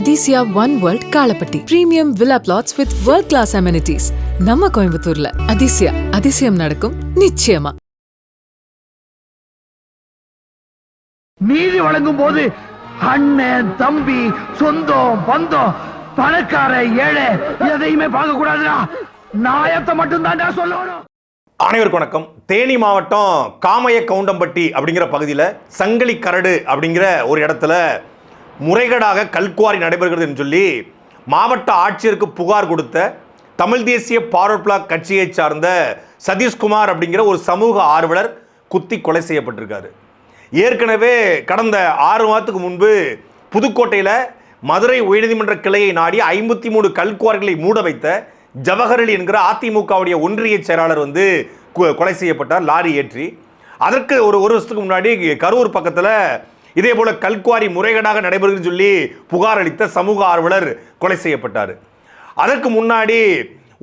Athisaya one world Kalapatti premium villa plots with world class amenities நம்ம கோயம்புத்தூர்ல. அதிசயா அதிசயம் நடக்கும் நிச்சயமா. நீதி வழங்கும் போது அண்ணன் தம்பி சொந்தம் பந்தம் பணக்கார ஏழை எதையுமே பார்க்க கூடாதுடா நாயத்தை மட்டும் தான்டா சொல்லணும். அனைவருக்கும் வணக்கம். தேனி மாவட்டம் காமைய கவுண்டம்பட்டி அப்படிங்கிற பகுதியில் சங்கிலி கரடு அப்படிங்கிற ஒரு இடத்துல முறைகேடாக கல்குவாரி நடைபெறுகிறது என்று சொல்லி மாவட்ட ஆட்சியருக்கு புகார் கொடுத்த தமிழ் தேசிய பார்வர்ட் பிளாக் கட்சியை சார்ந்த சதீஷ்குமார் அப்படிங்கிற ஒரு சமூக ஆர்வலர் குத்தி கொலை செய்யப்பட்டிருக்காரு. ஏற்கனவே கடந்த ஆறு மாதத்துக்கு முன்பு புதுக்கோட்டையில் மதுரை உயர்நீதிமன்ற கிளையை நாடி ஐம்பத்தி மூணு கல்குவாரிகளை மூட வைத்த ஜவஹர்லி என்கிற அதிமுகவுடைய ஒன்றிய செயலாளர் வந்து கொலை செய்யப்பட்டார் லாரி ஏற்றி. அதற்கு ஒரு ஒரு வருஷத்துக்கு முன்னாடி கரூர் பக்கத்தில் இதே போல கல்குவாரி முறைகேடாக நடைபெறுகிறதுன்னு சொல்லி புகார் அளித்த சமூக ஆர்வலர் கொலை செய்யப்பட்டார். அதற்கு முன்னாடி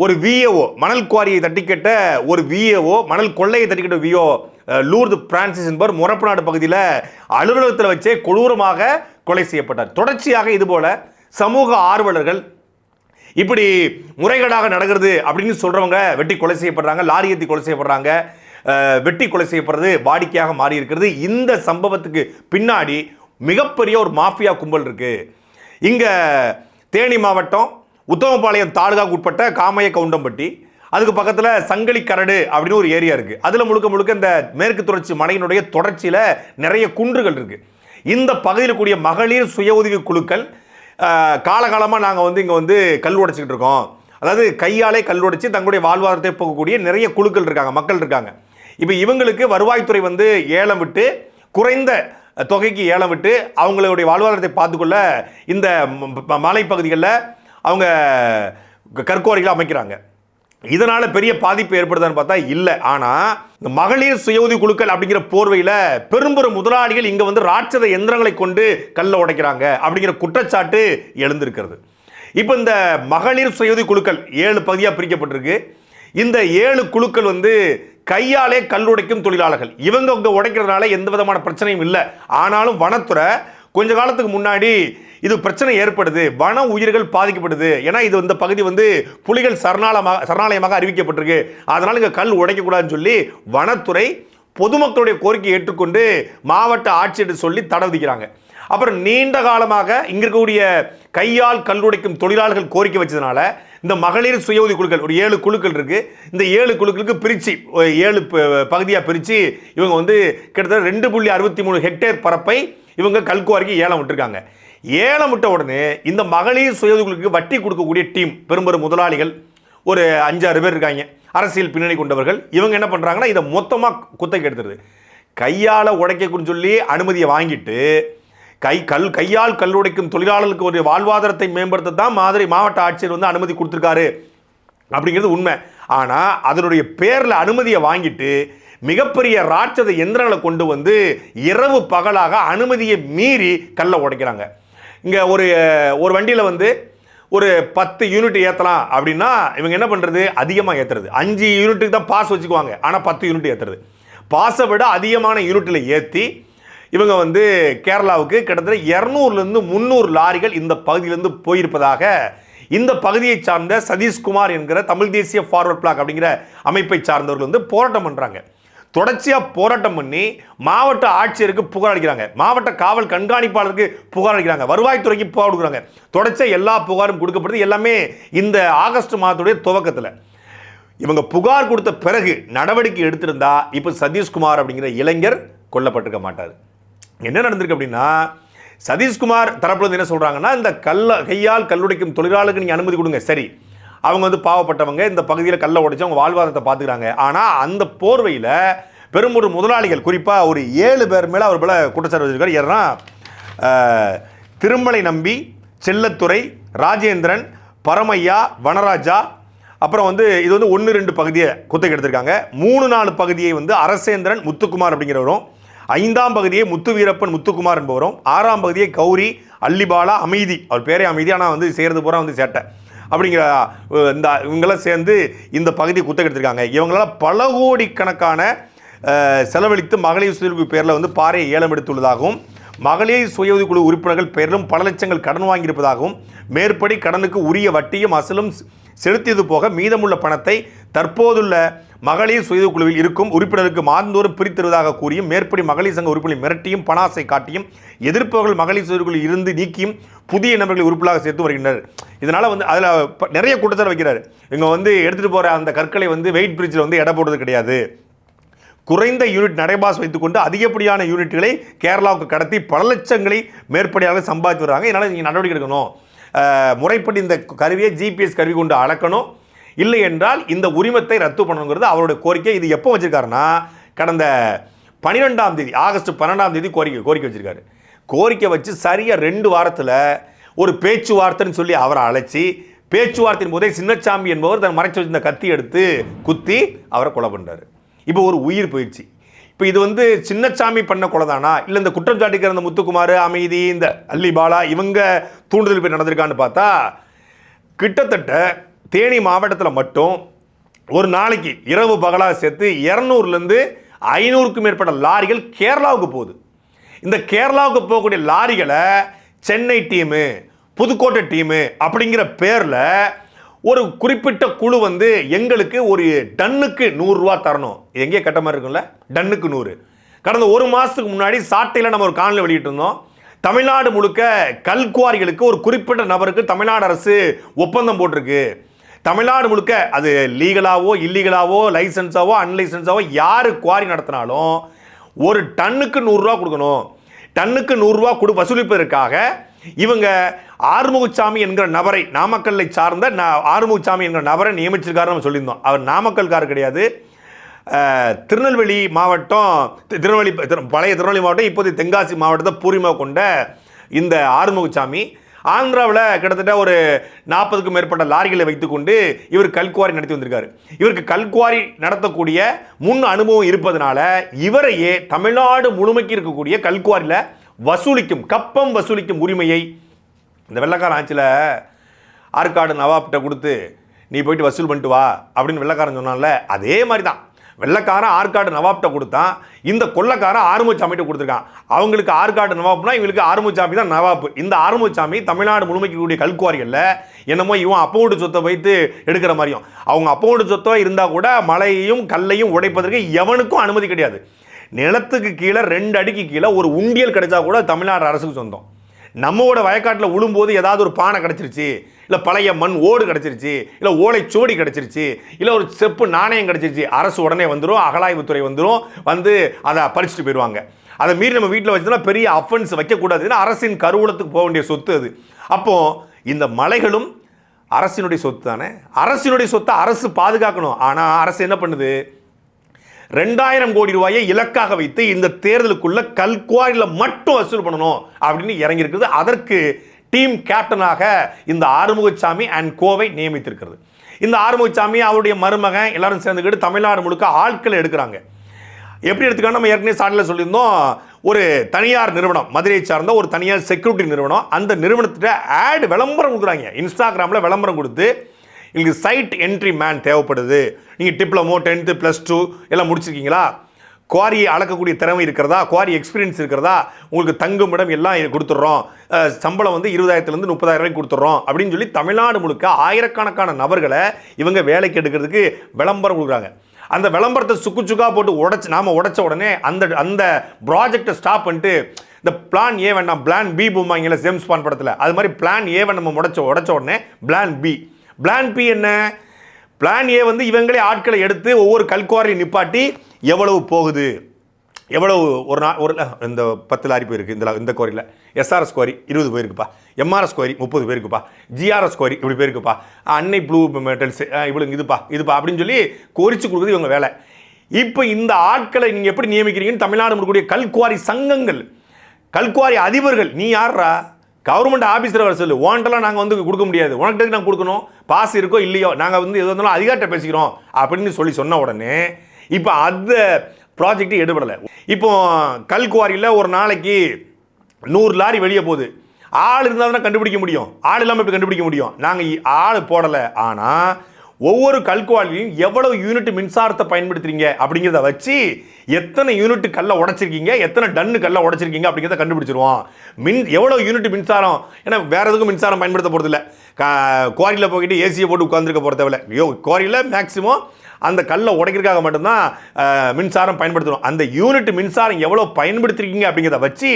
ஒரு விஏஓ மணல் குவாரியை தட்டிக்கட்ட ஒரு விஏஓ மணல் கொள்ளையை தட்டிக்கட்ட விஓ லூர்து பிரான்சிஸ் என்பவர் முரப்பநாடு பகுதியில் அலுவலகத்தில் வச்சே கொடூரமாக கொலை செய்யப்பட்டார். தொடர்ச்சியாக இதுபோல சமூக ஆர்வலர்கள் இப்படி முறைகேடாக நடக்கிறது அப்படின்னு சொல்கிறவங்க வெட்டி கொலை செய்யப்படுறாங்க லாரி ஏற்றி கொலை செய்யப்படுறாங்க வெட்டி கொலை செய்யப்படுறது வாடிக்கையாக மாறி இருக்கிறது இந்த சம்பவத்துக்கு பின்னாடி மிகப்பெரிய ஒரு மாஃபியா கும்பல் இருக்கு. இங்க தேனி மாவட்டம் உத்தமபாளையம் தாலுகாக்கு உட்பட்ட காமைய கவுண்டம்பட்டி. அதுக்கு பக்கத்தில் சங்கலி கரடு அப்படின்னு ஒரு ஏரியா இருக்குது அதில் முழுக்க முழுக்க இந்த மேற்கு தொடர்ச்சி மலையினுடைய தொடர்ச்சியில் நிறைய குன்றுகள் இருக்குது இந்த பகுதியில் கூடிய மகளிர் சுய உதவி குழுக்கள் காலகாலமாக நாங்கள் வந்து இங்கே வந்து கல் உடைச்சிக்கிட்டு இருக்கோம். அதாவது கையாலே கல் உடைச்சி தங்களுடைய வாழ்வாதாரத்தை போகக்கூடிய நிறைய குழுக்கள் இருக்காங்க மக்கள் இருக்காங்க. இப்போ இவங்களுக்கு வருவாய்த்துறை வந்து ஏலம் விட்டு குறைந்த தொகைக்கு ஏலம் விட்டு அவங்களுடைய வாழ்வாதாரத்தை பார்த்துக்கொள்ள இந்த மலைப்பகுதிகளில் அவங்க கற்கோரைகளை அமைக்கிறாங்க. இதனால் பெரிய பாதிப்பு ஏற்படுதான்னு பார்த்தா இல்லை. ஆனால் இந்த மகளிர் சுய உதவி குழுக்கள் அப்படிங்கிற போர்வையில் பெரும்பெரும் முதலாளிகள் இங்கே வந்து ராட்சத எந்திரங்களை கொண்டு கல்லை உடைக்கிறாங்க அப்படிங்கிற குற்றச்சாட்டு எழுந்திருக்கிறது. இப்போ இந்த மகளிர் சுய உதவி குழுக்கள் ஏழு பகுதியாக பிரிக்கப்பட்டிருக்கு. இந்த ஏழு குழுக்கள் வந்து கையாலே கல் உடைக்கும் தொழிலாளர்கள். இவங்க இங்கே உடைக்கிறதுனால எந்த விதமான பிரச்சனையும் இல்லை. ஆனாலும் வனத்துறை கொஞ்ச காலத்துக்கு முன்னாடி இது பிரச்சனை ஏற்படுது. வன உயிர்கள் பாதிக்கப்படுது. ஏன்னா இது இந்த பகுதி வந்து புலிகள் சரணாலயமாக சரணாலயமாக அறிவிக்கப்பட்டிருக்கு. அதனால் இங்கே கல் உடைக்கக்கூடாதுன்னு சொல்லி வனத்துறை பொதுமக்களுடைய கோரிக்கையை ஏற்றுக்கொண்டு மாவட்ட ஆட்சியர் சொல்லி தடை விதிக்கிறாங்க. அப்புறம் நீண்ட காலமாக இங்க இருக்கக்கூடிய கையால் கல்லுடைக்கும் தொழிலாளர்கள் கோரிக்கை வச்சதுனால இந்த மகளிர் சுய உதவி குழுக்கள் ஒரு ஏழு குழுக்கள் இருக்குது இந்த ஏழு குழுக்களுக்கு பிரிச்சு ஏழு பகுதியாக பிரித்து இவங்க வந்து கிட்டத்தட்ட ரெண்டு புள்ளி அறுபத்தி மூணு ஹெக்டேர் பரப்பை இவங்க கல்குவாரிக்கு ஏலம் விட்டுருக்காங்க. ஏலம் விட்ட உடனே இந்த மகளிர் சுய உதவி குழுக்கு வட்டி கொடுக்கக்கூடிய டீம் பெரும்பெரும் முதலாளிகள் ஒரு அஞ்சாறு பேர் இருக்காங்க. அரசியல் பின்னணி கொண்டவர்கள் இவங்க என்ன பண்ணுறாங்கன்னா இதை மொத்தமாக குத்தகை எடுத்துருது கையால் உடைக்கக்குன்னு சொல்லி அனுமதியை வாங்கிட்டு கை கல் கையால் கல் உடைக்கும் தொழிலாளர்களுக்கு ஒரு வாழ்வாதாரத்தை மேம்படுத்த தான் மாதிரி மாவட்ட ஆட்சியர் வந்து அனுமதி கொடுத்துருக்காரு. அப்படிங்கிறது உண்மை. ஆனால் அதனுடைய பேரில் அனுமதியை வாங்கிட்டு மிகப்பெரிய ராட்சத எந்திரங்களை கொண்டு வந்து இரவு பகலாக அனுமதியை மீறி கல்லை உடைக்கிறாங்க. இங்கே ஒரு ஒரு வண்டியில் வந்து ஒரு பத்து யூனிட் ஏற்றலாம் அப்படின்னா இவங்க என்ன பண்ணுறது அதிகமாக ஏற்றுறது அஞ்சு யூனிட்டுக்கு தான் பாஸ் வச்சுக்குவாங்க. ஆனால் பத்து யூனிட் ஏற்றுறது பாஸை விட அதிகமான யூனிட்டில் ஏற்றி இவங்க வந்து கேரளாவுக்கு கிட்டத்தட்ட இரநூறுலேருந்து முந்நூறு லாரிகள் இந்த பகுதியிலேருந்து போயிருப்பதாக இந்த பகுதியை சார்ந்த சதீஷ்குமார் என்கிற தமிழ் தேசிய ஃபார்வர்ட் பிளாக் அப்படிங்கிற அமைப்பை சார்ந்தவர்கள் வந்து போராட்டம் பண்ணுறாங்க தொடர்ச்சியாக போராட்டம் பண்ணி மாவட்ட ஆட்சியருக்கு புகார் அளிக்கிறாங்க. மாவட்ட காவல் கண்காணிப்பாளருக்கு புகார் அளிக்கிறாங்க. வருவாய்த்துறைக்கு புகார் கொடுக்குறாங்க. தொடர்ச்சியாக எல்லா புகாரும் கொடுக்கப்படுது. எல்லாமே இந்த ஆகஸ்ட் மாதத்துடைய துவக்கத்தில். இவங்க புகார் கொடுத்த பிறகு நடவடிக்கை எடுத்திருந்தா இப்போ சதீஷ்குமார் அப்படிங்கிற இளைஞர் கொல்லப்பட்டிருக்க மாட்டார். என்ன நடந்திருக்கு அப்படின்னா சதீஷ்குமார் தரப்புல என்ன சொல்கிறாங்கன்னா இந்த கல்ல கையால் கல்லுடைக்கும் தொழிலாளருக்கு நீங்கள் அனுமதி கொடுங்க. சரி. அவங்க வந்து பாவப்பட்டவங்க இந்த பகுதியில் கல்லை உடைச்சு அவங்க வாழ்வாதாரத்தை பார்த்துக்கிறாங்க. ஆனால் அந்த போர்வையில் பெரும் ஒரு முதலாளிகள் குறிப்பாக ஒரு ஏழு பேர் மேலே அவர் மேலே குற்றச்சாட்டு வச்சிருக்காரு. ஏன்னா திருமலை நம்பி செல்லத்துறை ராஜேந்திரன் பரமையா வனராஜா அப்புறம் வந்து இது வந்து ஒன்று ரெண்டு பகுதியை குத்தகை எடுத்திருக்காங்க. மூணு நாலு பகுதியை வந்து அரசேந்திரன் முத்துக்குமார் அப்படிங்கிறவரும் ஐந்தாம் பகுதியை முத்து வீரப்பன் முத்துக்குமார் என்பவரும் ஆறாம் பகுதியை கௌரி அல்லிபாலா அமைதி அவர் பேரே அமைதி ஆனால் வந்து செய்கிறது பூரா வந்து சேட்டை. அப்படிங்கிற இந்த இவங்களாம் சேர்ந்து இந்த பகுதியை குத்தகெடுத்திருக்காங்க. எடுத்திருக்காங்க பல கோடிக்கணக்கான செலவழித்து மகளிர் சுயர்வு பேரில் வந்து பாறையை ஏலம் எடுத்துள்ளதாகவும் மகளிர் சுய உதவிக்குழு உறுப்பினர்கள் பெரும் பல லட்சங்கள் கடன் வாங்கியிருப்பதாகவும் மேற்படி கடனுக்கு உரிய வட்டியும் அசலும் செலுத்தியது போக மீதமுள்ள பணத்தை தற்போதுள்ள மகளிர் சுய குழுவில் இருக்கும் உறுப்பினருக்கு மாந்தோறும் பிரித்தருவதாக கூறியும் மேற்படி மகளிர் சங்க உறுப்பினர்களை மிரட்டியும் பணாசை காட்டியும் எதிர்ப்பவர்கள் மகளிர் சுயது குழுவில் இருந்து நீக்கியும் புதிய நபர்களை உறுப்பினராக சேர்த்து வருகின்றனர். இதனால் வந்து அதில் நிறைய கூட்டத்தில் வைக்கிறார். இவங்க வந்து எடுத்துகிட்டு போகிற அந்த கற்களை வந்து வெயிட் பிரிட்ஜில் வந்து எடை போடுறது கிடையாது. குறைந்த யூனிட் நடைபாஸ் வைத்துக்கொண்டு அதிகப்படியான யூனிட்களை கேரளாவுக்கு கடத்தி பல லட்சங்களை மேற்படியாக சம்பாதித்து வராங்க இதனால் நீங்கள் நடவடிக்கை எடுக்கணும். முறைப்படி இந்த கருவியை ஜிபிஎஸ் கருவி கொண்டு அளக்கணும். இல்லை என்றால் இந்த உரிமத்தை ரத்து பண்ணணுங்கிறது அவருடைய கோரிக்கை இது எப்போ வச்சுருக்காருன்னா கடந்த பன்னிரெண்டாம் தேதி ஆகஸ்ட் பன்னெண்டாம் தேதி கோரிக்கை கோரிக்கை வச்சிருக்காரு. கோரிக்கை வச்சு சரியாக ரெண்டு வாரத்தில் ஒரு பேச்சுவார்த்தைன்னு சொல்லி அவரை அழைச்சி பேச்சுவார்த்தையின் போதே சின்னச்சாமி என்பவர் தன் மறைச்சி வச்சிருந்த கத்தி எடுத்து குத்தி அவரை கொலை பண்ணுறாரு இப்போ ஒரு உயிர் போயிடுச்சு. இப்போ இது வந்து சின்னச்சாமி பண்ண கொலை தானா இல்லை இந்த குற்றம் சாட்டிக்கிற இந்த முத்துக்குமார் அமைதி இந்த அல்லி பாலா இவங்க தூண்டுதல் போய் நடந்திருக்கான்னு பார்த்தா கிட்டத்தட்ட தேனி மாவட்டத்தில் மட்டும் ஒரு நாளைக்கு இரவு பகலாக சேர்த்து இரநூறுலேருந்து ஐநூறுக்கும் மேற்பட்ட லாரிகள் கேரளாவுக்கு போகுது. இந்த கேரளாவுக்கு போகக்கூடிய லாரிகளை சென்னை டீமு புதுக்கோட்டை டீமு அப்படிங்கிற பேரில் ஒரு குறிப்பிட்ட குழு வந்து எங்களுக்கு ஒரு டன்னுக்கு நூறுரூவா தரணும். இது எங்கேயே கட்ட மாதிரி இருக்கும்ல? டன்னுக்கு நூறு. கடந்த ஒரு மாதத்துக்கு முன்னாடி சாட்டையில் நம்ம ஒரு காணொலி வெளியிட்டு இருந்தோம். தமிழ்நாடு முழுக்க கல்குவாரிகளுக்கு ஒரு குறிப்பிட்ட நபருக்கு தமிழ்நாடு அரசு ஒப்பந்தம் போட்டிருக்கு. தமிழ்நாடு முழுக்க அது லீகலாவோ இல்லீகலாவோ லைசன்ஸாவோ அன்லைசன்ஸாவோ யார் குவாரி நடத்தினாலும் ஒரு டன்னுக்கு நூறுரூவா கொடுக்கணும். டன்னுக்கு நூறுரூவா கொடு வசூலிப்பதற்காக இவங்க ஆறுமுகசாமி என்கிற நபரை நாமக்கல்லை சார்ந்த ஆறுமுகசாமி என்கிற நபரை நியமிச்சிருக்காரு நம்ம சொல்லியிருந்தோம். அவர் நாமக்கல்கார் கிடையாது. திருநெல்வேலி மாவட்டம் திருநெல்வேலி திரு- பழைய திருநெல்வேலி மாவட்டம் இப்போது தென்காசி மாவட்டத்தை பூர்வமாக கொண்ட இந்த ஆறுமுகசாமி. ஆந்திராவில் கிட்டத்தட்ட ஒரு நாற்பதுக்கும் மேற்பட்ட லாரிகளை வைத்துக்கொண்டு இவர் கல்குவாரி நடத்தி வந்திருக்காரு. இவருக்கு கல்குவாரி நடத்தக்கூடிய முன் அனுபவம் இருப்பதனால இவரையே தமிழ்நாடு முழுமைக்கு இருக்கக்கூடிய கல்குவாரியில் வசூலிக்கும் கப்பம் வசூலிக்கும் உரிமையை இந்த வெள்ளக்காரன் ஆட்சியில் ஆற்காடு நவாப்கிட்ட கொடுத்து நீ போயிட்டு வசூல் பண்ணிட்டு வா அப்படின்னு வெள்ளக்காரன் சொன்னான்ல அதே மாதிரி தான் வெள்ளக்காரன் ஆற்காடு நவாப்கிட்ட கொடுத்தான் இந்த கொள்ளக்காரன் ஆறுமுச்சாமிட்ட கொடுத்துருக்கான். அவங்களுக்கு ஆற்காடு நவாப்னா இவங்களுக்கு ஆறுமுச்சாமி தான் நவாப் இந்த ஆறுமுச்சாமி தமிழ்நாடு முழுமைக்கு கூடிய கல்குவாரிகளில் என்னமோ இவன் அப்போடு சொத்தை வைத்து எடுக்கிற மாதிரியும். அவங்க அப்போடு சொத்தோ இருந்தால் கூட மலையையும் கல்லையும் உடைப்பதற்கு எவனுக்கும் அனுமதி கிடையாது. நிலத்துக்கு கீழே ரெண்டு அடிக்கு கீழே ஒரு உண்டியல் கிடைச்சா கூட தமிழ்நாடு அரசுக்கு சொந்தம். நம்மோட வயக்காட்டில் விழும்போது ஏதாவது ஒரு பானை கிடச்சிருச்சு. இல்லை பழைய மண் ஓடு கிடச்சிருச்சு இல்லை ஓலை சுவடி கிடச்சிருச்சு இல்லை ஒரு செப்பு நாணயம் கிடச்சிருச்சு அரசு உடனே வந்துடும் அகலாய்வுத்துறை வந்துடும் வந்து அதை பறிச்சுட்டு போயிடுவாங்க. அதை மீறி நம்ம வீட்டில் வச்சுனா பெரிய அஃபென்ஸ் வைக்கக்கூடாது. ஏன்னா அரசின் கருவூலத்துக்கு போக வேண்டிய சொத்து அது. அப்போது இந்த மலைகளும் அரசினுடைய சொத்து தானே? அரசினுடைய சொத்தை அரசு பாதுகாக்கணும். ஆனால் அரசு என்ன பண்ணுது? ரெண்டாயிரம் கோடி ரூபாயை இலக்காக வைத்து இந்த தேர்தலுக்குள்ள கல்குவாரியில் மட்டும் வசூல் பண்ணணும் அப்படின்னு இறங்கியிருக்குது. அதற்கு டீம் கேப்டனாக இந்த ஆறுமுகசாமி அண்ட் கோவை நியமித்திருக்கிறது. இந்த ஆறுமுகசாமி அவருடைய மருமகன் எல்லாரும் சேர்ந்துக்கிட்டு தமிழ்நாடு முழுக்க ஆட்களை எடுக்கிறாங்க. எப்படி எடுத்துக்கணும் நம்ம ஏற்கனவே சாட்டில் சொல்லியிருந்தோம் ஒரு தனியார் நிறுவனம் மதுரையை சார்ந்த ஒரு தனியார் செக்யூரிட்டி நிறுவனம் அந்த நிறுவனத்திட்ட ஆட் விளம்பரம் கொடுக்குறாங்க. இன்ஸ்டாகிராமில் விளம்பரம் கொடுத்து எங்களுக்கு சைட் என்ட்ரி மேன் தேவைப்படுது. நீங்கள் டிப்ளமோ டென்த்து ப்ளஸ் டூ எல்லாம் முடிச்சிருக்கீங்களா? குவாரியை அளக்கக்கூடிய திறமை இருக்கிறதா? குவாரி எக்ஸ்பீரியன்ஸ் இருக்கிறதா? உங்களுக்கு தங்கும் இடம் எல்லாம் கொடுத்துட்றோம். சம்பளம் வந்து இருபதாயிரத்துலேருந்து முப்பதாயிரம் ரூபாய் கொடுத்துட்றோம். அப்படின்னு சொல்லி தமிழ்நாடு முழுக்க ஆயிரக்கணக்கான நபர்களை இவங்க வேலைக்கு எடுக்கிறதுக்கு விளம்பரம் கொடுக்குறாங்க. அந்த விளம்பரத்தை சுக்கு சுக்கா போட்டு உடச்சி நாம் உடச்ச உடனே அந்த அந்த ப்ராஜெக்டை ஸ்டாப் பண்ணிட்டு இந்த பிளான் ஏ வேண்டாம் பிளான் பி பூமாங்கல ஜேம்ஸ் பான் படத்தில். அது மாதிரி பிளான் ஏவை நம்ம உடச்ச உடச்ச உடனே பிளான் பி பிளான் பி என்ன? பிளான் ஏ வந்து இவங்களே ஆட்களை எடுத்து ஒவ்வொரு கல்குவாரியை நிப்பாட்டி எவ்வளவு போகுது? எவ்வளவு ஒரு நாள் ஒரு இந்த பத்து லாரி போயிருக்கு இந்த இந்த கோரியில் எஸ்ஆர்எஸ் கோரி இருபது போயிருக்குப்பா. எம்ஆர்எஸ் கோரி முப்பது பேருக்குப்பா ஜிஆர்எஸ் கோரி இப்படி போயிருக்குப்பா. அன்னை ப்ளூ மெட்டல்ஸ் இவ்வளவு இதுப்பா இதுப்பா அப்படின்னு சொல்லி கோரிச்சு கொடுக்குறது இவங்க வேலை. இப்போ இந்த ஆட்களை நீங்கள் எப்படி நியமிக்கிறீங்கன்னு தமிழ்நாடு இருக்கக்கூடிய கல்குவாரி சங்கங்கள் கல்குவாரி அதிபர்கள் நீ யார்ரா கவர்மெண்ட் ஆஃபீஸர் வர சொல்லு. உன்ட்டெல்லாம் நாங்கள் வந்து கொடுக்க முடியாது. உனக்கிட்ட நாங்கள் கொடுக்கணும். பாஸ் இருக்கோ இல்லையோ நாங்கள் வந்து எது இருந்தாலும் அதிகார்ட்ட பேசிக்கிறோம் அப்படின்னு சொல்லி சொன்ன உடனே இப்போ அந்த ப்ராஜெக்ட் எடுபடலை இப்போ கல்குவாரியில் ஒரு நாளைக்கு நூறு லாரி வெளியே போகுது. ஆள் இருந்தால் தானே கண்டுபிடிக்க முடியும். ஆள் இல்லாமல் இப்படி கண்டுபிடிக்க முடியும்? நாங்கள் ஆள் போடலை. ஆனால் ஒவ்வொரு கல்குவாலிலையும் எவ்வளவு யூனிட் மின்சாரத்தை பயன்படுத்துறீங்க அப்படிங்கிறத வச்சு எத்தனை யூனிட் கல்லை உடைச்சிருக்கீங்க? எத்தனை டன்னு கல்லை உடச்சிருக்கீங்க அப்படிங்கிறத கண்டுபிடிச்சிருவோம். மின் எவ்வளோ யூனிட் மின்சாரம்? ஏன்னா வேறு எதுக்கும் மின்சாரம் பயன்படுத்த போகிறதில்ல குவாரியில் போய்கிட்டு ஏசியை போட்டு உட்காந்துருக்க போகிற தேவையில்ல ஐயோ குவாரியில் மேக்ஸிமம் அந்த கல்லை உடைக்கிறதுக்காக மட்டும்தான் மின்சாரம் பயன்படுத்தணும் அந்த யூனிட் மின்சாரம் எவ்வளோ பயன்படுத்திருக்கீங்க அப்படிங்கிறத வச்சு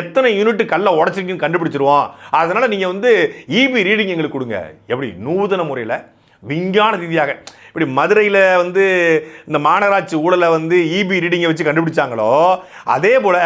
எத்தனை யூனிட் கல்லை உடச்சிருக்கீங்க கண்டுபிடிச்சிருவோம். அதனால் நீங்கள் வந்து இபி ரீடிங் எங்களுக்கு கொடுங்க. எப்படி? நூதன முறையில் விஞ்ஞான ரீதியாக. இப்படி மதுரையில் வந்து இந்த மாநகராட்சி ஊழலை வந்து இபி ரீடிங்கை வச்சு கண்டுபிடிச்சாங்களோ அதே போல்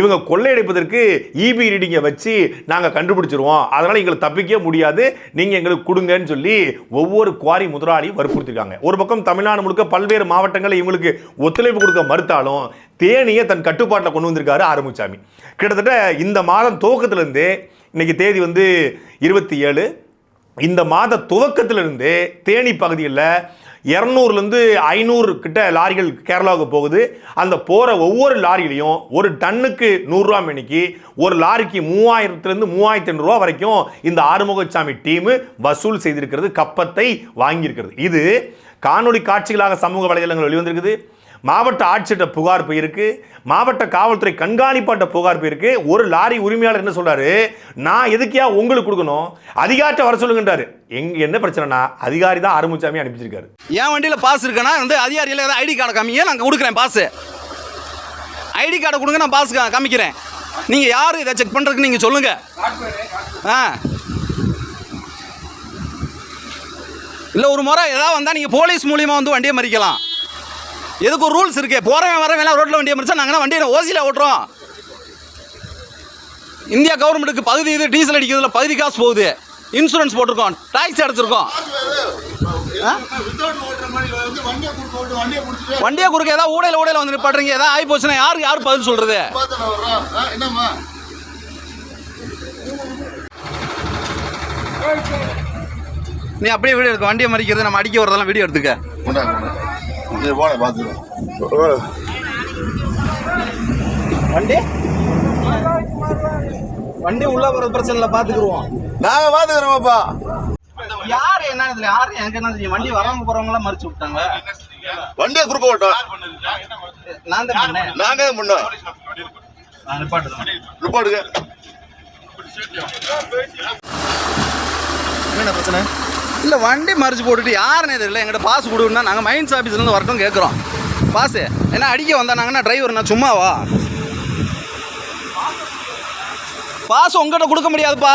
இவங்க கொள்ளையடிப்பதற்கு இபி ரீடிங்கை வச்சு நாங்கள் கண்டுபிடிச்சிருவோம். அதனால் எங்களை தப்பிக்க முடியாது. நீங்கள் எங்களுக்கு கொடுங்கன்னு சொல்லி ஒவ்வொரு குவாரி முதலாளியும் வற்புறுத்திருக்காங்க. ஒரு பக்கம் தமிழ்நாடு முழுக்க பல்வேறு மாவட்டங்களில் இவங்களுக்கு ஒத்துழைப்பு கொடுக்க மறுத்தாலும் தேனியை தன் கட்டுப்பாட்டில் கொண்டு வந்திருக்காரு ஆறுமுகசாமி. கிட்டத்தட்ட இந்த மாதம் துவக்கத்திலேருந்து இன்றைக்கி தேதி வந்து இருபத்தி ஏழு இந்த மாத துவக்கத்திலிருந்து தேனி பகுதியில் இரநூறுலேருந்து ஐநூறு கிட்ட லாரிகள் கேரளாவுக்கு போகுது. அந்த போகிற ஒவ்வொரு லாரிலையும் ஒரு டன்னுக்கு நூறுரூவா மணிக்கு ஒரு லாரிக்கு மூவாயிரத்துலேருந்து மூவாயிரத்தி ஐநூறுரூவா வரைக்கும் இந்த ஆறுமுகசாமி டீமு வசூல் செய்திருக்கிறது கப்பத்தை வாங்கியிருக்கிறது. இது காணொலி காட்சிகளாக சமூக வலைதளங்கள் வெளிவந்திருக்குது. மாவட்ட ஆட்சியர்கிட்ட புகார் போயிருக்கு. மாவட்ட காவல்துறை கண்காணிப்பாட்ட புகார் போயிருக்கு. ஒரு லாரி உரிமையாளர் என்ன சொல்கிறாரு நான் எதுக்கியா உங்களுக்கு கொடுக்கணும்? அதிகாரிட்ட வர சொல்லுங்கன்றாரு. எங்க என்ன பிரச்சனைனா அதிகாரி தான் அருமுச்சாமி அனுப்பிச்சிருக்காரு. என் வண்டியில் பாஸ் இருக்கேன்னா வந்து அதிகாரியில் ஏதாவது ஐடி கார்டை காமிங்க நான் கொடுக்குறேன் பாஸு. ஐடி கார்டை கொடுங்க நான் பாஸ் காமிக்கிறேன். நீங்கள் யார்? இதை செக் பண்ணுறதுக்கு நீங்கள் சொல்லுங்கள் ஆ. இல்லை ஒரு முறை ஏதாவது வந்தால் நீங்கள் போலீஸ் மூலியமாக வந்து வண்டியை மறிக்கலாம். எதுக்கு ஒரு ரூல்ஸ் இருக்கே? போகிறவன் வரவன் ரோட்டில் வண்டியை மறிச்சா நாங்கள் வண்டியை ஓசியில் ஓட்டுறோம். இந்தியா கவர்மெண்ட்டுக்கு பகுதி இது டீசல் அடிக்கிறதுல பகுதி காசு போகுது. இன்சூரன்ஸ் போட்டிருக்கோம் டாக்ஸ் அடைச்சிருக்கோம். வண்டியை குறுக்க ஏதாவது ஊடையில் ஊடையில் வந்து நிப்பாட்டுறீங்க. ஏதாவது ஆகி போச்சுன்னா யாருக்கு யார் பதில் சொல்கிறது நீ அப்படியே வீடியோ எடுக்க வண்டியை மறிக்கிறது நம்ம அடிக்க வரதெல்லாம் வீடியோ எடுத்துக்க. இது போன பார்த்துக்கலாம் வண்டி? வண்டி உள்ள போற பிரச்சனை இல்லை பாத்துக்குருவோம். நாங்க பாத்துக்கிறோமாப்பா யார் என்ன இதுல? யார் எனக்கு என்ன தெரியும்? வண்டி வரவங்க போறவங்க எல்லாம் மறிச்சு விட்டாங்க. வண்டியை குறுக்க விட்டோம். நான் தான் பண்ணேன். நாங்க பண்ணோம். நான் என்ன பிரச்சனை? இல்லை வண்டி மறிச்சு போட்டுட்டு யாருன்னு தெரியல. எங்கிட்ட பாஸ் கொடுன்னா நாங்கள் மைன்ஸ் ஆஃபீஸ்லேருந்து வரட்டும் கேட்குறோம் பாஸு என்ன அடிக்க வந்தானாங்கன்னா டிரைவர் நான் சும்மாவா? பாஸ் உங்ககிட்ட கொடுக்க முடியாதுப்பா.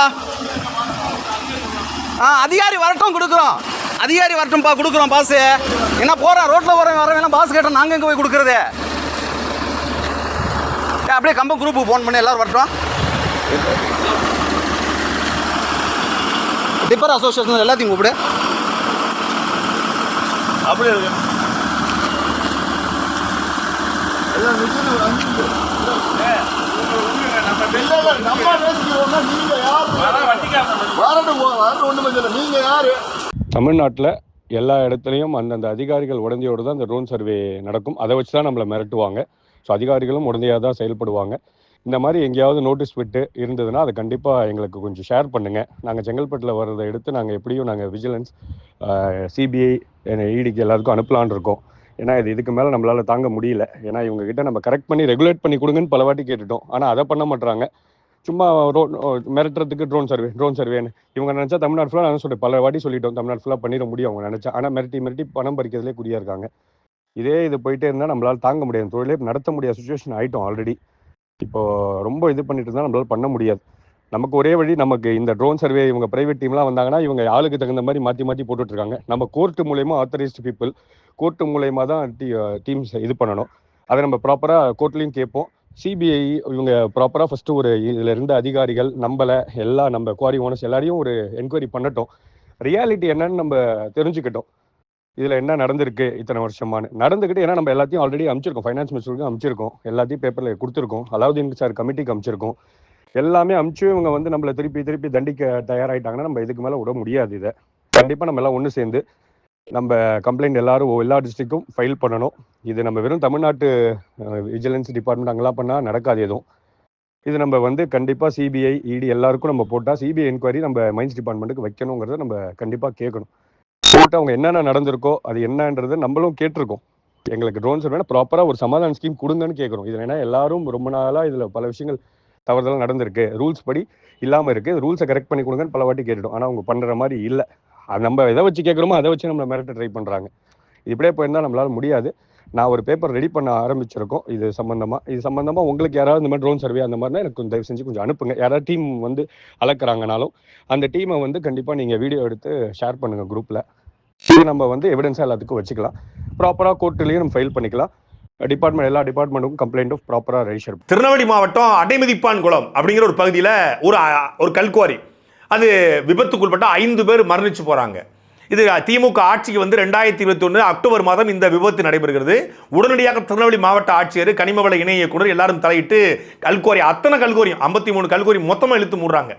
ஆ அதிகாரி வரட்டும் கொடுக்குறோம். அதிகாரி வரட்டும்ப்பா கொடுக்குறோம் பாஸு. என்ன போகிறேன் ரோட்டில் போகிறேன் வரவேன் பாஸ் கேட்டால் நாங்கள் எங்கே போய் கொடுக்குறது? அப்படியே கம்பம் குரூப்புக்கு ஃபோன் பண்ணி எல்லோரும் வரட்டும். டிப்பர் அசோசியேஷன் எல்லாத்தையும் கூப்பிடு. அப்படியே இருக்கு. தமிழ்நாட்டில் எல்லா இடத்துலையும் அந்தந்த அதிகாரிகள் உடந்தையோடு தான் இந்த ட்ரோன் சர்வே நடக்கும். அதை வச்சு தான் நம்மளை மிரட்டுவாங்க. ஸோ அதிகாரிகளும் உடந்தையாக தான் செயல்படுவாங்க. இந்த மாதிரி எங்கேயாவது நோட்டீஸ் விட்டு இருந்ததுன்னா அதை கண்டிப்பாக எங்களுக்கு கொஞ்சம் ஷேர் பண்ணுங்கள் நாங்கள் செங்கல்பட்டில் வர்றதை எடுத்து நாங்கள் எப்படியும் நாங்கள் விஜிலன்ஸ் சிபிஐ இடிக்கு எல்லாருக்கும் அனுப்பலான்னு இருக்கோம். ஏன்னா இது இதுக்கு மேலே நம்மளால் தாங்க முடியல. ஏன்னா இவங்க கிட்ட நம்ம கரெக்ட் பண்ணி ரெகுலேட் பண்ணி கொடுங்கன்னு பல வாட்டி கேட்டுட்டோம். ஆனால் அதை பண்ண மாட்றாங்க. சும்மா ரோ மிரட்டுறதுக்கு ட்ரோன் சர்வே ட்ரோன் சர்வேன்னு இவங்க நினச்சா தமிழ்நாடு ஃபுல்லாக நான் சொல்லிட்டு பல வாட்டி சொல்லிட்டோம் தமிழ்நாடு ஃபுல்லாக பண்ணிட முடியும் அவங்க நினச்சா. ஆனால் மிரட்டி மிரட்டி பணம் பறிக்கிறதுலே குறியாக இருக்காங்க. இதே இது போயிட்டே இருந்தால் நம்மளால் தாங்க முடியாது. தொழிலே நடத்த முடியாத சுச்சுவேஷன் ஆகிட்டோம் ஆல்ரெடி இப்போ ரொம்ப இது பண்ணிட்டு இருந்தால் நம்மளால பண்ண முடியாது. நமக்கு ஒரே வழி நமக்கு இந்த ட்ரோன் சர்வே இவங்க பிரைவேட் டீம்லாம் வந்தாங்கன்னா இவங்க ஆளுக்கு தகுந்த மாதிரி மாற்றி மாற்றி போட்டுட்டு இருக்காங்க நம்ம கோர்ட்டு மூலயமா ஆத்தரைஸ்டு பீப்புள் கோர்ட்டு மூலயமா தான் டீம்ஸ் இது பண்ணணும். அதை நம்ம ப்ராப்பராக கோர்ட்லேயும் கேட்போம். சிபிஐ இவங்க ப்ராப்பராக ஃபஸ்ட்டு ஒரு இதில் இருந்த அதிகாரிகள் நம்மளை எல்லா நம்ம குவாரி ஓனர்ஸ் எல்லாரையும் ஒரு என்கொயரி பண்ணட்டும். ரியாலிட்டி என்னன்னு நம்ம தெரிஞ்சுக்கிட்டோம். இதில் என்ன நடந்திருக்கு இத்தனை வருஷமானு நடந்துக்கிட்டு ஏன்னா நம்ம எல்லாத்தையும் ஆல்ரெடி அமைச்சிருக்கோம். ஃபைனான்ஸ் மினிஸ்டருக்கு அமைச்சிருக்கோம். எல்லாத்தையும் பேப்பரில் கொடுத்துருக்கோம். அலாவுதீன் சார் கமிட்டிக்கு அமைச்சிருக்கோம். எல்லாமே அனுப்பிச்சு இவங்க வந்து நம்மளை திருப்பி திருப்பி தண்டிக்க தயாராகிட்டாங்கன்னா நம்ம இதுக்கு மேலே விட முடியாது இதை. கண்டிப்பாக நம்ம எல்லாம் ஒன்று சேர்ந்து நம்ம கம்ப்ளைண்ட் எல்லாரும் எல்லா டிஸ்ட்ரிக்டும் ஃபைல் பண்ணணும். இது நம்ம வெறும் தமிழ்நாட்டு விஜிலன்ஸ் டிபார்ட்மெண்ட் அங்கெல்லாம் பண்ணால் நடக்காது எதுவும். இது நம்ம வந்து கண்டிப்பாக சிபிஐ இடி எல்லாருக்கும் நம்ம போட்டால் சிபிஐ என்கொயரி நம்ம மைன்ஸ் டிபார்ட்மெண்ட்டுக்கு வைக்கணுங்கிறத நம்ம கண்டிப்பாக கேட்கணும். போட்டு அவங்க என்னென்ன நடந்திருக்கோ அது என்னன்றது நம்மளும் கேட்டிருக்கோம். எங்களுக்கு ட்ரோன்ஸ் வேணால் ப்ராப்பராக ஒரு சமாதான ஸ்கீம் கொடுங்கன்னு கேட்குறோம். இது ஏன்னா எல்லாரும் ரொம்ப நாளாக இதில் பல விஷயங்கள் தவறுதலாக நடந்திருக்கு. ரூல்ஸ் படி இல்லாமல் இருக்குது ரூல்ஸை கரெக்ட் பண்ணி கொடுங்கன்னு பல வாட்டி கேட்டுட்டோம். ஆனால் அவங்க பண்ணுற மாதிரி இல்லை. அது நம்ம எதை வச்சு கேட்குறோமோ அதை வச்சு நம்மளை மிரட்ட ட்ரை பண்ணுறாங்க இப்படியே போயிருந்தால் நம்மளால் முடியாது. நான் ஒரு பேப்பர் ரெடி பண்ண ஆரம்பிச்சிருக்கோம். இது சம்மந்தமாக இது சம்மந்தமாக உங்களுக்கு யாராவது இந்த மாதிரி ட்ரோன் சர்வே அந்த மாதிரினா எனக்கு கொஞ்சம் தயவு செஞ்சு கொஞ்சம் அனுப்புங்க. யாராவது டீம் வந்து அளக்குறாங்கனாலும் அந்த டீமை வந்து கண்டிப்பாக நீங்கள் வீடியோ எடுத்து ஷேர் பண்ணுங்கள் குரூப்பில் இது நம்ம வந்து எவிடன்ஸாக எல்லாத்துக்கும் வச்சுக்கலாம். ப்ராப்பராக கோர்ட்லேயும் நம்ம ஃபைல் பண்ணிக்கலாம். டிபார்ட்மெண்ட் எல்லா டிபார்ட்மெண்ட்டுக்கும் கம்ப்ளைண்ட்டும் ப்ராப்பராக ரெஜிஸ்டர் திருநெல்வேலி மாவட்டம் அடைமதிப்பான் குளம் அப்படிங்கிற ஒரு பகுதியில் ஒரு ஒரு கல்குவாரி. அது விபத்துக்குள்பட்ட ஐந்து பேர் மரணிச்சு போகிறாங்க இது திமுக ஆட்சிக்கு வந்து ரெண்டாயிரத்தி இருபத்தி ஒன்று அக்டோபர் மாதம் இந்த விபத்து நடைபெறுகிறது. உடனடியாக திருநெல்வேலி மாவட்ட ஆட்சியர் கனிமவள இணை இயக்குனர் எல்லாரும் தலையிட்டு கல்குவாரி அத்தனை கல்குவாரியும் ஐம்பத்தி மூணு கல்குவாரி மொத்தமாக இழுத்து மூடுறாங்க.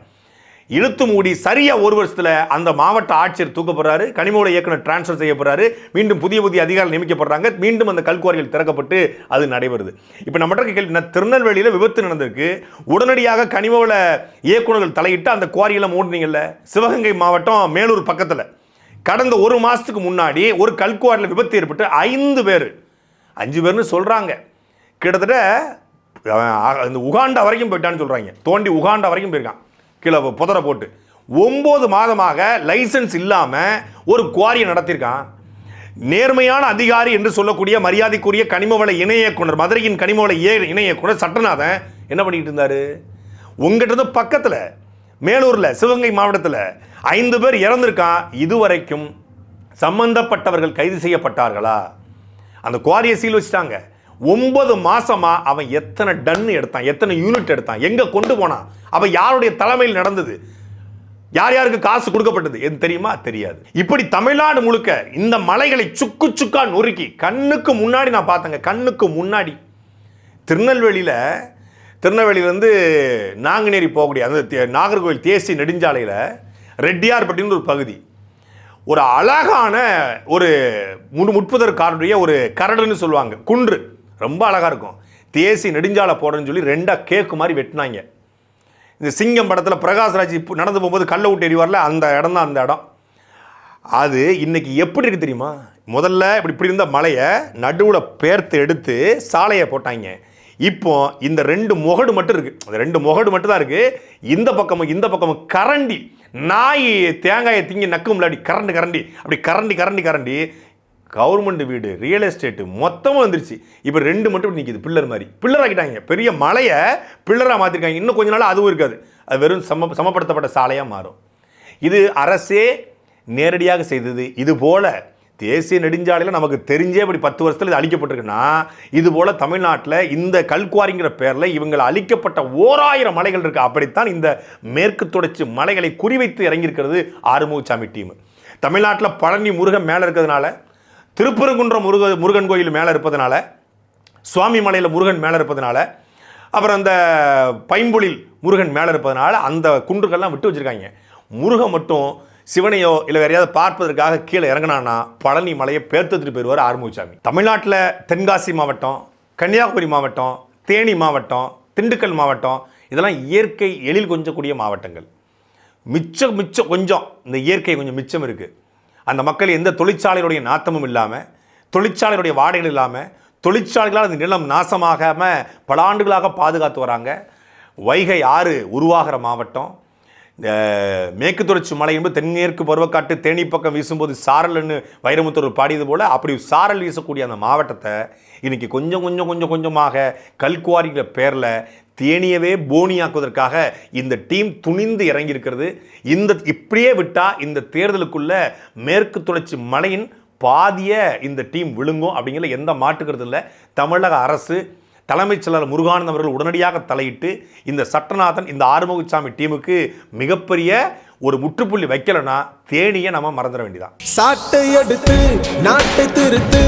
இழுத்து மூடி சரியாக ஒரு வருஷத்தில் அந்த மாவட்ட ஆட்சியர் தூக்கப்படுறாரு கனிமவள இயக்குனர் டிரான்ஸ்ஃபர் செய்யப்படுறாரு மீண்டும் புதிய புதிய அதிகாரிகள் நியமிக்கப்படுறாங்க மீண்டும் அந்த கல்குவாரிகள் திறக்கப்பட்டு அது நடைபெறுது. இப்போ நம்மகிட்ட கேள்வி என்ன, திருநெல்வேலியில் விபத்து நடந்திருக்கு. உடனடியாக கனிமவள இயக்குனர்கள் தலையிட்டு அந்த குவாரிகளை மூடினீங்கல்ல? சிவகங்கை மாவட்டம் மேலூர் பக்கத்தில். கடந்த ஒரு மாதத்துக்கு முன்னாடி ஒரு கல்குவாரியில் விபத்து ஏற்பட்டு ஐந்து பேர் அஞ்சு பேர்னு சொல்கிறாங்க கிட்டத்தட்ட இந்த உகாண்டா வரைக்கும் போயிட்டான்னு சொல்கிறாங்க தோண்டி உகாண்டா வரைக்கும் போயிருக்கான். கீழே புதர போட்டு. ஒம்பது மாதமாக லைசன்ஸ் இல்லாமல் ஒரு குவாரியை நடத்தியிருக்கான். நேர்மையான அதிகாரி என்று சொல்லக்கூடிய மரியாதைக்குரிய கனிமவள இணை இயக்குனர் மதுரையின் கனிமவள இய இணை இயக்குனர் சட்டநாதன் என்ன பண்ணிட்டு இருந்தாரு? உங்ககிட்ட இருந்து மேலூரில் சிவகங்கை மாவட்டத்தில் ஐந்து பேர் இறந்திருக்கான். இதுவரைக்கும் சம்பந்தப்பட்டவர்கள் கைது செய்யப்பட்டார்களா? அந்த குவாரியை சீல் வச்சுட்டாங்க. ஒன்பது மாசமா அவன் எத்தனை டன் எடுத்தான் எத்தனை யூனிட் எடுத்தான் எங்க கொண்டு போனான் அவன் யாருடைய தலைமையில் நடந்தது? யார் யாருக்கு காசு கொடுக்கப்பட்டது? எது தெரியுமா? தெரியாது. இப்படி தமிழ்நாடு முழுக்க இந்த மலைகளை சுக்கு சுக்கா நொறுக்கி கண்ணுக்கு முன்னாடி நான் பார்த்தேங்க கண்ணுக்கு முன்னாடி. திருநெல்வேலியில் திருநெல்வேலியிலேருந்து நாங்குநேரி போகக்கூடிய அந்த தே- நாகர்கோவில் தேசிய நெடுஞ்சாலையில் ரெட்டியார்பட்டின்னு ஒரு பகுதி. ஒரு அழகான ஒரு முடு முட்புதற்காரனுடைய ஒரு கரடுன்னு சொல்லுவாங்க குன்று. ரொம்ப அழகாக இருக்கும். தேசி நெடுஞ்சாலை போடுறேன்னு சொல்லி ரெண்டாக கேக்கு மாதிரி வெட்டினாங்க. இந்த சிங்கம் படத்தில் பிரகாஷ்ராஜ் இப்போ நடந்து போகும்போது கல்லை விட்டு எறிவார்ல அந்த இடம் தான் அந்த இடம். அது இன்னைக்கு எப்படி இருக்குது தெரியுமா? முதல்ல இப்படி இப்படி இருந்த மலையை நடுவில் பேர்த்து எடுத்து சாலையை போட்டாங்க. இப்போ இந்த ரெண்டு முகடு மட்டும் இருக்குது அந்த ரெண்டு முகடு மட்டும் தான் இருக்குது இந்த பக்கமும் இந்த பக்கமும் கரண்டி. நாய் தேங்காயை திங்கி நக்கும் முன்னாடி கரண்டு கரண்டி. அப்படி கரண்டி கரண்டி கரண்டி. கவர்மெண்ட் வீடு ரியல் எஸ்டேட்டு மொத்தமாக வந்துருச்சு. இப்போ ரெண்டு மட்டும் நிற்கிது பில்லர் மாதிரி. பில்லர் ஆக்கிட்டாங்க பெரிய மலையை பில்லராக மாற்றிருக்காங்க இன்னும் கொஞ்ச நாள் அதுவும் இருக்காது. அது வெறும் சம சமப்படுத்தப்பட்ட சாலையாக மாறும். இது அரசே நேரடியாக செய்தது. இது போல் தேசிய நெடுஞ்சாலையில் நமக்கு தெரிஞ்சே இப்படி பத்து வருஷத்தில் இது அழிக்கப்பட்டிருக்குன்னா இது போல் தமிழ்நாட்டில் இந்த கல்குவாரிங்கிற பேரில் இவங்களை அழிக்கப்பட்ட ஓராயிரம் மலைகள் இருக்குது அப்படித்தான் இந்த மேற்கு தொடர்ச்சி மலைகளை குறிவைத்து இறங்கியிருக்கிறது ஆறுமுகசாமி டீம். தமிழ்நாட்டில் பழனி முருகன் மேலே இருக்கிறதுனால திருப்பரங்குன்றம் முருக முருகன் கோயில் மேலே இருப்பதனால சுவாமி மலையில் முருகன் மேலே இருப்பதனால அப்புறம் அந்த பைம்பொழில் முருகன் மேலே இருப்பதனால அந்த குன்றுகள்லாம் விட்டு வச்சுருக்காங்க. முருகன் மட்டும் சிவனையோ இல்லை வேற பார்ப்பதற்காக கீழே இறங்கினான்னா பழனி மலையை பேர்த்துட்டு போயிடுவார் ஆறுமுகசாமி. தமிழ்நாட்டில் தென்காசி மாவட்டம் கன்னியாகுமரி மாவட்டம் தேனி மாவட்டம் திண்டுக்கல் மாவட்டம் இதெல்லாம் இயற்கை எழில் கொஞ்சக்கூடிய மாவட்டங்கள். மிச்சம் மிச்சம் கொஞ்சம் இந்த இயற்கை கொஞ்சம் மிச்சம் இருக்குது அந்த மக்கள் எந்த தொழிற்சாலையுடைய நாத்தமும் இல்லாமல் தொழிற்சாலையுடைய வாடகைகள் இல்லாமல் தொழிற்சாலைகளால் அந்த நிலம் நாசமாகாமல் பல ஆண்டுகளாக பாதுகாத்து வராங்க. வைகை ஆறு உருவாகிற மாவட்டம். இந்த மேற்கு தொடர்ச்சி மலை என்பது தென்மேற்கு பருவக்காட்டு தேனி பக்கம் வீசும்போது சாரல்னு வைரமுத்தூர் பாடியது போல் அப்படி சாரல் வீசக்கூடிய அந்த மாவட்டத்தை இன்றைக்கி கொஞ்சம் கொஞ்சம் கொஞ்சம் கொஞ்சமாக கல்குவாரிங்கிற பேரில் தேனியவே போனியாக்குவதற்காக இந்த டீம் துணிந்து இறங்கியிருக்கிறது. இந்த இப்படியே விட்டால் இந்த தேர்தலுக்குள்ள மேற்கு தொடர்ச்சி மலையின் பாதிய இந்த டீம் விழுங்கும் அப்படிங்கிற எந்த மாற்றுக்கிறது இல்லை. தமிழக அரசு தலைமைச் செயலர் முருகானந்த் அவர்கள் உடனடியாக தலையிட்டு இந்த சட்டநாதன் இந்த ஆறுமுகசாமி டீமுக்கு மிகப்பெரிய ஒரு முற்றுப்புள்ளி வைக்கலைன்னா தேனியை நம்ம மறந்துட வேண்டியதான் சாட்டை எடுத்து நாட்டை திருத்து